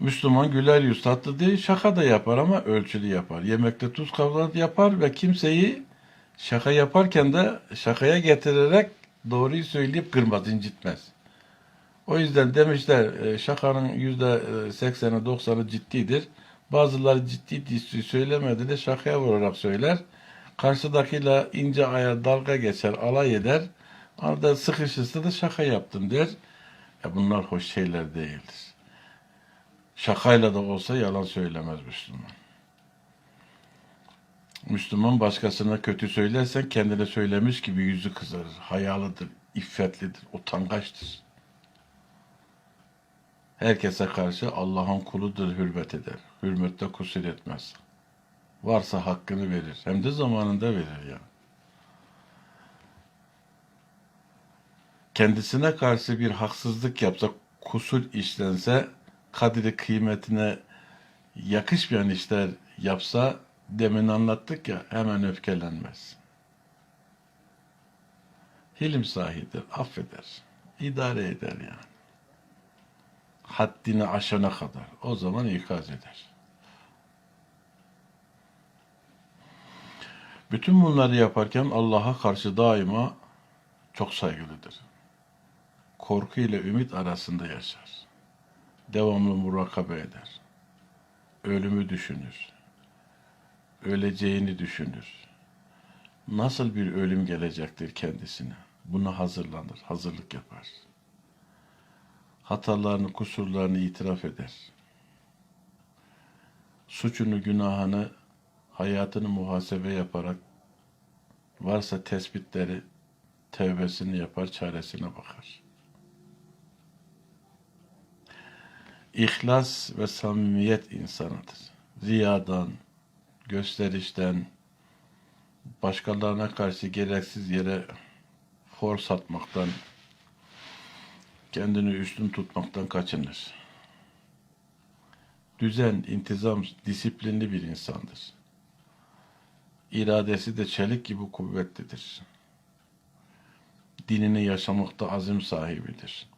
Müslüman güler yüz tatlı değil şaka da yapar ama ölçülü yapar. Yemekte tuz kavga yapar ve kimseyi şaka yaparken de şakaya getirerek doğruyu söyleyip kırmaz, incitmez. O yüzden demişler e, şakanın yüzde e, sekseni doksanı ciddidir. Bazıları ciddi ciddi söylemedi de şakaya vurarak söyler. Karşıdakiyle ince aya dalga geçer, alay eder. Arada sıkışırsa da şaka yaptım der. E bunlar hoş şeyler değildir. Şakayla da olsa yalan söylemez Müslüman. Müslüman başkasına kötü söylersen kendine söylemiş gibi yüzü kızarır. Hayalıdır, iffetlidir, utangaçtır. Herkese karşı Allah'ın kuludur, hürmet eder. Hürmette kusur etmez. Varsa hakkını verir. Hem de zamanında verir ya. Kendisine karşı bir haksızlık yapsa, kusur işlense, kadri kıymetine yakışmayan işler yapsa, demin anlattık ya, hemen öfkelenmez. Hilim sahidir, affeder, idare eder yani haddini aşana kadar. O zaman ikaz eder. Bütün bunları yaparken Allah'a karşı daima çok saygılıdır. Korku ile ümit arasında yaşar. Devamlı murakabe eder. Ölümü düşünür. Öleceğini düşünür. Nasıl bir ölüm gelecektir kendisine? Buna hazırlanır, hazırlık yapar hatalarını, kusurlarını itiraf eder. Suçunu, günahını, hayatını muhasebe yaparak varsa tespitleri, tevbesini yapar, çaresine bakar. İhlas ve samimiyet insanıdır. Riyadan, gösterişten, başkalarına karşı gereksiz yere for satmaktan, kendini üstün tutmaktan kaçınır. Düzen, intizam, disiplinli bir insandır. İradesi de çelik gibi kuvvetlidir. Dinini yaşamakta azim sahibidir.